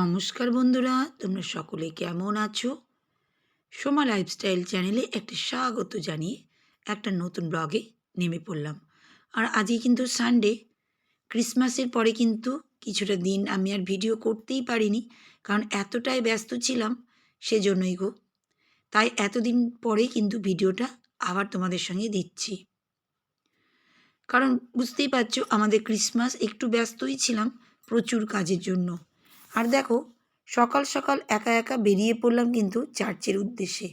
নমস্কার বন্ধুরা, তোমরা সকলে কেমন আছো? সোমা লাইফস্টাইল চ্যানেলে একটা স্বাগত জানিয়ে একটা নতুন ব্লগে নেমে পড়লাম। আর আজকে কিন্তু সানডে ক্রিসমাসের পরে কিন্তু কিছুটা দিন আমি আর ভিডিও করতেই পারিনি, কারণ এতটাই ব্যস্ত ছিলাম সেজন্যই গো। তাই এতদিন পরে কিন্তু ভিডিওটা আবার তোমাদের সঙ্গে দিচ্ছি। কারণ বুঝতেই পারছ, আমাদের ক্রিসমাস একটু ব্যস্তই ছিলাম প্রচুর কাজের জন্য। আর দেখো, সকাল সকাল একা একা বেরিয়ে পড়লাম কিন্তু চার্চের উদ্দেশ্যে।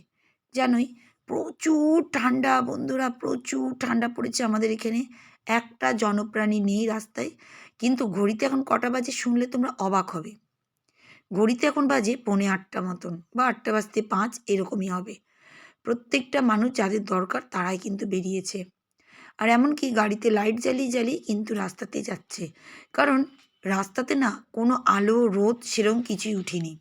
জানোই, প্রচুর ঠান্ডা, বন্ধুরা, প্রচুর ঠান্ডা পড়েছে আমাদের এখানে। একটা জনপ্রাণী নেই রাস্তায়, কিন্তু ঘড়িতে এখন কটা বাজে শুনলে তোমরা অবাক হবে। ঘড়িতে এখন বাজে পৌনে আটটা মতন বা আটটা বাজতে পাঁচ, এরকমই হবে। প্রত্যেকটা মানুষ যাদের দরকার তারাই কিন্তু বেরিয়েছে। আর এমনকি গাড়িতে লাইট জ্বালিয়ে জ্বালিয়ে কিন্তু রাস্তাতে যাচ্ছে। কারণ রাস্তাতে না কোনো আলো, রোদ সেরকম কিছুই উঠেনি।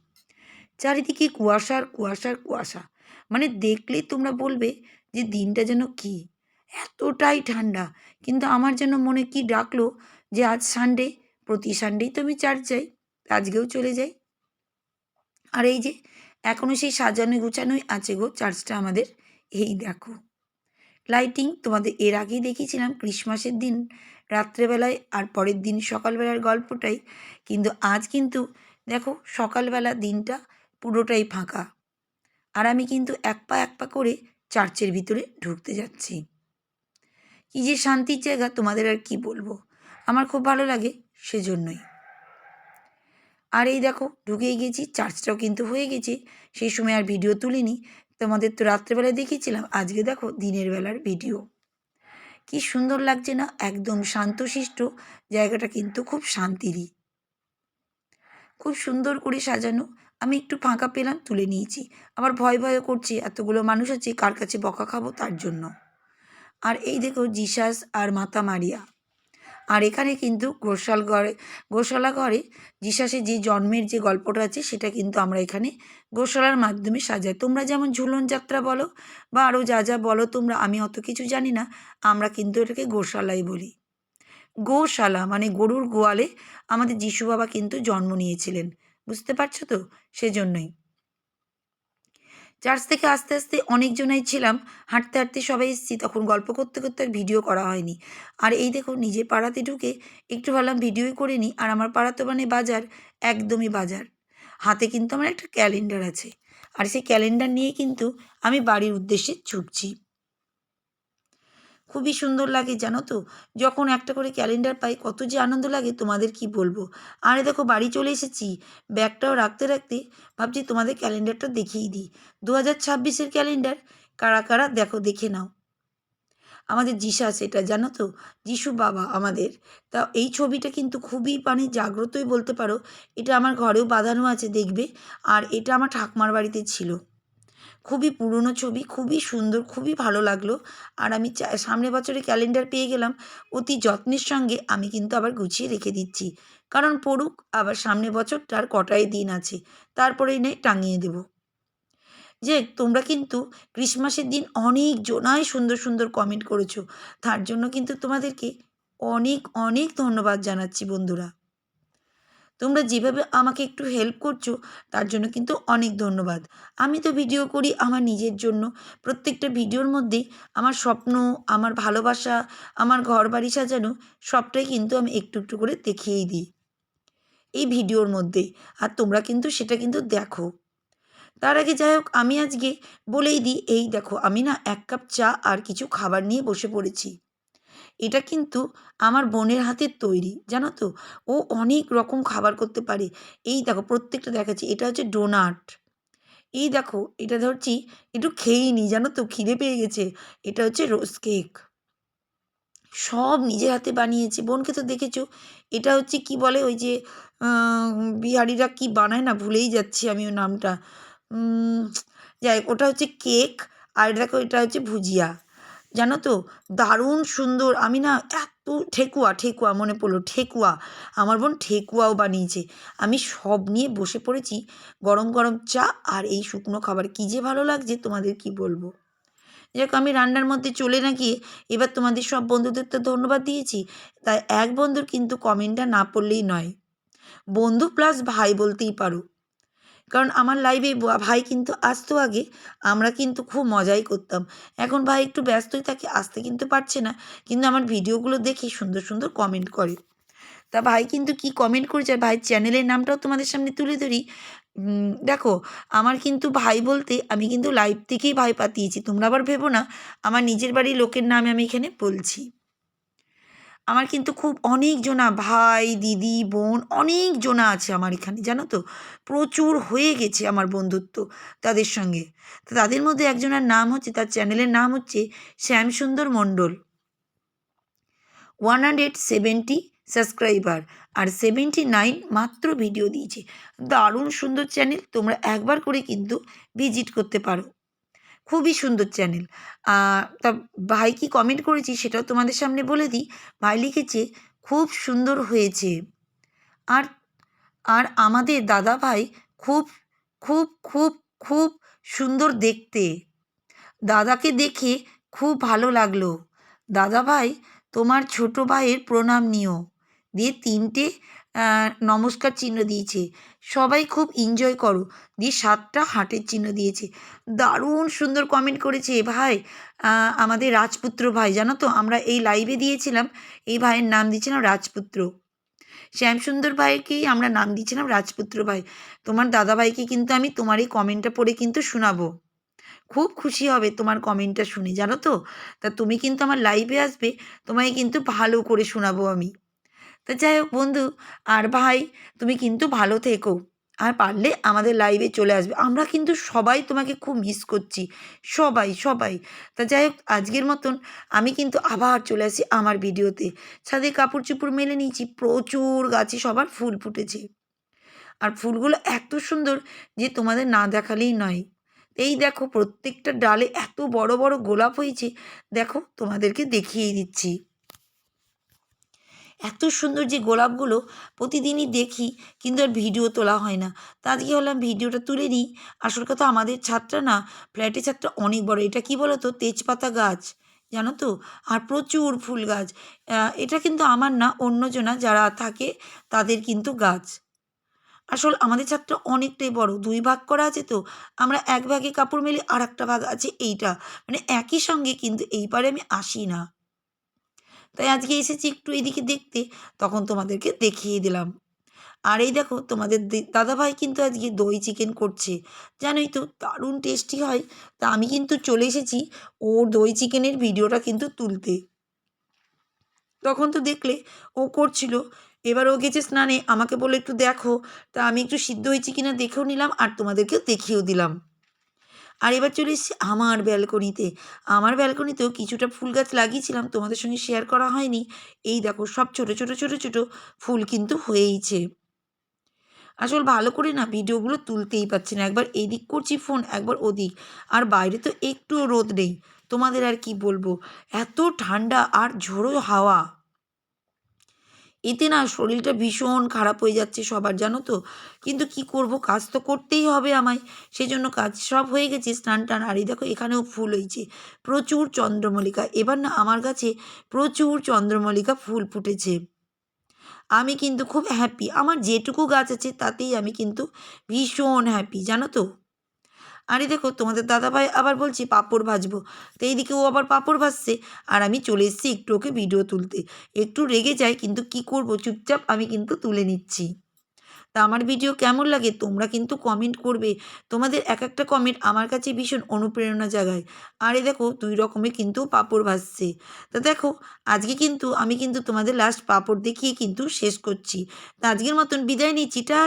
চারিদিকে কুয়াশার কুয়াশার কুয়াশা। মানে দেখলেই তোমরা বলবে যে দিনটা যেন কি? এতটাই ঠান্ডা। কিন্তু আমার যেন মনে কি ডাকলো যে আজ সানডে প্রতি সানডেই তো আমি চার্চ যাই, আজকেও চলে যাই। আর এই যে এখনও সেই সাজানো গুছানোই আছে গো চার্চটা আমাদের। এই দেখো। লাইটিং তোমাদের এর আগেই দেখিয়েছিলাম ক্রিসমাসের দিন রাত্রেবেলায় আর পরের দিন সকালবেলার গল্পটাই। কিন্তু আজ কিন্তু দেখো সকালবেলা দিনটা পুরোটাই ফাঁকা। আর আমি কিন্তু এক পা এক পা করে চার্চের ভিতরে ঢুকতে যাচ্ছি। কী যে শান্তির জায়গা, তোমাদের আর কি বলব? আমার খুব ভালো লাগে সেজন্যই। আর এই দেখো ঢুকেই গেছি, চার্চটাও কিন্তু হয়ে গেছে। সেই সময় আর ভিডিও তুলিনি। তোমাদের তো রাত্রেবেলায় দেখিয়েছিলাম, আজকে দেখো দিনের বেলার ভিডিও। কি সুন্দর লাগছে না? একদম শান্তশিষ্ট। জায়গাটা কিন্তু খুব শান্তিরই। খুব সুন্দর করে সাজানো। আমি একটু ফাঁকা পেলাম, তুলে নিয়েছি। আবার ভয় ভয় করছি, এতগুলো মানুষ আছে, কার কাছে বকা খাব তার জন্য। আর এই দেখো জিসাস আর মাতা মারিয়া। আর এখানে কিন্তু গোশাল ঘরে গোশালা ঘরে জিসাসের যে জন্মের যে গল্পটা আছে, সেটা কিন্তু আমরা এখানে গোশালার মাধ্যমে সাজাই। তোমরা যেমন ঝুলন যাত্রা বলো বা আরও যা যা বলো, তোমরা, আমি অত কিছু জানি না, আমরা কিন্তু এটাকে গোশালাই বলি। গোশালা মানে গরুর গোয়ালে আমাদের যিশু বাবা কিন্তু জন্ম নিয়েছিলেন। বুঝতে পারছ তো? সেজন্যই। চার্চ থেকে আস্তে আস্তে অনেকজনাই ছিলাম, হাঁটতে হাঁটতে সবাই এসেছি, তখন গল্প করতে করতে আর ভিডিও করা হয়নি। আর এই দেখো নিজে পাড়াতে ঢুকে একটু ভাবলাম ভিডিওই করে নিই, আর আমার পাড়া তো মানে বাজার, একদমই বাজার। হাতে কিন্তু আমার একটা ক্যালেন্ডার আছে, আর সেই ক্যালেন্ডার নিয়ে কিন্তু আমি বাড়ির উদ্দেশ্যে ছুটছি। খুবই সুন্দর লাগে, জানো তো? যখন একটা করে ক্যালেন্ডার পাই, কত যে আনন্দ লাগে, তোমাদের কি বলব? আরে দেখো, বাড়ি চলে এসেছি। ব্যাগটাও রাখতে রাখতে ভাবছি তোমাদের ক্যালেন্ডারটা দেখিয়ে দিই। দু হাজার ছাব্বিশের ক্যালেন্ডার কারা কারা, দেখো, দেখে নাও। আমাদের জিসাস এটা, জানো তো? যিশু বাবা আমাদের। তা এই ছবিটা কিন্তু খুবই মানে জাগ্রতই বলতে পারো। এটা আমার ঘরেও বাঁধানো আছে, দেখবে। আর এটা আমার ঠাকমার বাড়িতে ছিল। খুবই পুরনো ছবি, খুবই সুন্দর, খুবই ভালো লাগল। আর আমি সামনে বছরে ক্যালেন্ডার পেয়ে গেলাম, অতি যত্নের সঙ্গে আমি কিন্তু আবার গুছিয়ে রেখে দিচ্ছি। কারণ পড়ুক, আবার সামনে বছরটার কটাই দিন আছে, তারপরেই নেই টাঙিয়ে দেব। যে, তোমরা কিন্তু ক্রিসমাসের দিন অনেক জনাই সুন্দর সুন্দর কমেন্ট করেছ। তার জন্য কিন্তু তোমাদেরকে অনেক অনেক ধন্যবাদ জানাচ্ছি বন্ধুরা। তোমরা যেভাবে আমাকে একটু হেল্প করছ, তার জন্য কিন্তু অনেক ধন্যবাদ। আমি তো ভিডিও করি আমার নিজের জন্য। প্রত্যেকটা ভিডিওর মধ্যেই আমার স্বপ্ন, আমার ভালোবাসা, আমার ঘর বাড়ি সাজানো সবটাই কিন্তু আমি একটু একটু করে দেখিয়েই দিই। এই ভিডিওর মধ্যে। আর তোমরা কিন্তু সেটা কিন্তু দেখো। তার আগে যাই হোক, আমি আজকে বলেই দিই, এই দেখো, আমি না এক কাপ চা আর কিছু খাবার নিয়ে বসে পড়েছি। এটা কিন্তু আমার বোনের হাতের তৈরি, জানো তো? ও অনেক রকম খাবার করতে পারে। এই দেখো, প্রত্যেকটা দেখাচ্ছি। এটা হচ্ছে ডোনাট। এই দেখো, এটা ধরছি, একটু খেয়েই নি, জানো তো? খিদে পেয়ে গেছে। এটা হচ্ছে রোজ কেক। সব নিজের হাতে বানিয়েছে। বোনকে তো দেখেছ? এটা হচ্ছে কি বলে? ওই যে বিহারিরা কি বানায় না? ভুলেই যাচ্ছি আমি ওর নামটা। যাই ওটা হচ্ছে কেক আর দেখো, এটা হচ্ছে ভুজিয়া। জানো তো? দারুণ সুন্দর। আমি না এত ঠেকুয়া ঠেকুয়া, মনে পড়ল, ঠেকুয়া। আমার বোন ঠেকুয়াও বানিয়েছে। আমি সব নিয়ে বসে পড়েছি গরম গরম চা আর এই শুকনো খাবার। কী যে ভালো লাগছে, তোমাদের কি বলব? যাক, আমি রান্নার মধ্যে চলে না গিয়ে এবার তোমাদের সব বন্ধুদের তো ধন্যবাদ দিয়েছি। তাই এক বন্ধুর কিন্তু কমেন্টটা না পড়লেই নয়। বন্ধু প্লাস ভাই বলতেই পারো। কারণ আমার লাইভে ভাই কিন্তু আসতো আগে, আমরা কিন্তু খুব মজাই করতাম। এখন ভাই একটু ব্যস্তই থাকে, আসতে কিন্তু পারছে না। কিন্তু আমার ভিডিওগুলো দেখে সুন্দর সুন্দর কমেন্ট করে। তা ভাই কিন্তু কি কমেন্ট করেছে? আর ভাইয়ের চ্যানেলের নামটাও তোমাদের সামনে তুলে ধরি। দেখো, আমার কিন্তু ভাই বলতে আমি কিন্তু লাইভ থেকেই ভাই পাতিয়েছি তোমরা আবার ভেবো না, আমার নিজের বাড়ির লোকের নামে আমি এখানে বলছি। আমার কিন্তু খুব অনেক জনা ভাই, দিদি, বোন অনেক জনা আছে আমার এখানে, জানো তো? প্রচুর হয়ে গেছে আমার বন্ধুত্ব তাদের সঙ্গে। তো তাদের মধ্যে একজনের নাম হচ্ছে, তার চ্যানেলের নাম হচ্ছে Shyamsundar Mondal. One hundred seventy subscriber আর সেভেন্টি নাইন মাত্র ভিডিও দিয়েছে। দারুণ সুন্দর চ্যানেল তোমরা একবার করে কিন্তু ভিজিট করতে পারো। খুবই সুন্দর চ্যানেল। তা ভাই কি কমেন্ট করেছি সেটাও তোমাদের সামনে বলে দিই। ভাই লিখেছে, খুব সুন্দর হয়েছে। আর আর আমাদের দাদা ভাই, খুব খুব খুব খুব সুন্দর দেখতে। দাদাকে দেখে খুব ভালো লাগল। দাদা ভাই, তোমার ছোট ভাইয়ের প্রণাম নিও। দিয়ে তিনটে নমস্কার চিহ্ন দিয়েছে। সবাই খুব এনজয় করো। দিয়ে সাতটা হার্টের চিহ্ন দিয়েছে। দারুণ সুন্দর কমেন্ট করেছে ভাই। আমাদের রাজপুত্র ভাই, জানো তো? আমরা এই লাইভে দিয়েছিলাম। এই ভাইয়ের নাম দিয়েছিলাম রাজপুত্র। শ্যামসুন্দর ভাইকেই আমরা নাম দিয়েছিলাম রাজপুত্র ভাই। তোমার দাদা ভাইকে কিন্তু আমি তোমার এই কমেন্টটা পড়ে কিন্তু শোনাবো। খুব খুশি হবে তোমার কমেন্টটা শুনে, জানো তো? তা তুমি কিন্তু আমার লাইভে আসবে, তোমায় কিন্তু ভালো করে শোনাবো আমি। তা যাই হোক বন্ধু, আর ভাই, তুমি কিন্তু ভালো থেকো। আর পারলে আমাদের লাইভে চলে আসবে। আমরা কিন্তু সবাই তোমাকে খুব মিস করছি। সবাই সবাই। তা যাই হোক, আজকের মতন আমি কিন্তু আবার চলে আসি আমার ভিডিওতে। ছাদে কাপড় চুপড় মেলে নিয়েছি, প্রচুর গাছে সবার ফুল ফুটেছে। আর ফুলগুলো এত সুন্দর যে তোমাদের না দেখালেই নয়। এই দেখো, প্রত্যেকটা ডালে এত বড় বড় গোলাপ হয়েছে। দেখো, তোমাদেরকে দেখিয়ে দিচ্ছি। এত সুন্দর যে গোলাপগুলো প্রতিদিনই দেখি, কিন্তু আর ভিডিও তোলা হয় না। তা আজকে হলাম ভিডিওটা তুলে নিই আসল কথা আমাদের ছাদটা না ফ্ল্যাটের ছাদটা অনেক বড়। এটা কি বলো তো তেজপাতা গাছ, জানো তো? আর প্রচুর ফুল গাছ। এটা কিন্তু আমার না, অন্যজনা যারা থাকে, তাদের কিন্তু গাছ। আসল আমাদের ছাদটা অনেকটাই বড়। দুই ভাগ করা আছে তো। আমরা এক ভাগে কাপড় মেলি আর একটা ভাগ আছে এইটা। মানে একই সঙ্গে কিন্তু এই পারে আমি আসি না। তাই আজকে এসেছি একটু এদিকে দেখতে, তখন তোমাদেরকে দেখিয়ে দিলাম। আর এই দেখো, তোমাদের দাদাভাই কিন্তু আজকে দই চিকেন করছে। জানোই তো, দারুণ টেস্টি হয়। তা আমি কিন্তু চলে এসেছি ওর দই চিকেনের ভিডিওটা কিন্তু তুলতে। তখন তো দেখলে ও করছিল। এবার ও গেছে স্নানে, আমাকে বলে একটু দেখো। তা আমি একটু সিদ্ধ হয়েছি কিনা দেখেও নিলাম আর তোমাদেরকেও দেখিয়েও দিলাম। আর এবার চলে এসেছি আমার ব্যালকনিতে। আমার ব্যালকনিতেও কিছুটা ফুল গাছ লাগিয়েছিলাম, তোমাদের সঙ্গে শেয়ার করা হয়নি। এই দেখো, সব ছোট ছোট ছোট ছোট ফুল কিন্তু হয়েইছে। আসল ভালো করে না ভিডিওগুলো তুলতেই পারছি না। একবার এদিক করছি ফোন একবার ওদিক। আর বাইরে তো একটুও রোদ নেই। তোমাদের আর কি বলব? এত ঠান্ডা আর ঝোড়ো হাওয়া। এতে না শরীরটা ভীষণ খারাপ হয়ে যাচ্ছে সবার, জানো তো? কিন্তু কি করব? কাজ তো করতেই হবে আমায়। সেই জন্য কাজ সব হয়ে গেছে, স্নান টান। আর দেখো, এখানেও ফুল হয়েছে। প্রচুর চন্দ্রমল্লিকা। এবার না আমার কাছে প্রচুর চন্দ্রমল্লিকা ফুল ফুটেছে। আমি কিন্তু খুব হ্যাপি আমার যেটুকু গাছ আছে তাতেই আমি কিন্তু ভীষণ হ্যাপি জানো তো? আরে দেখো, তোমাদের দাদাভাই আবার বলছি, পাঁপড় ভাজবো। তো এইদিকে ও আবার পাঁপড় ভাজছে। আর আমি চলে এসেছি একটু ওকে ভিডিও তুলতে। একটু রেগে যায়, কিন্তু কি করব? চুপচাপ আমি কিন্তু তুলে নিচ্ছি। তা আমার ভিডিও কেমন লাগে? তোমরা কিন্তু কমেন্ট করবে। তোমাদের এক একটা কমেন্ট আমার কাছে ভীষণ অনুপ্রেরণা জাগায়। আর দেখো, দুই রকমের কিন্তু পাপড় ভাজছে। তা দেখো, আজকে কিন্তু আমি কিন্তু তোমাদের লাস্ট পাপড় দেখিয়ে কিন্তু শেষ করছি। তা আজকের মতন বিদায় নিচ্ছি। টা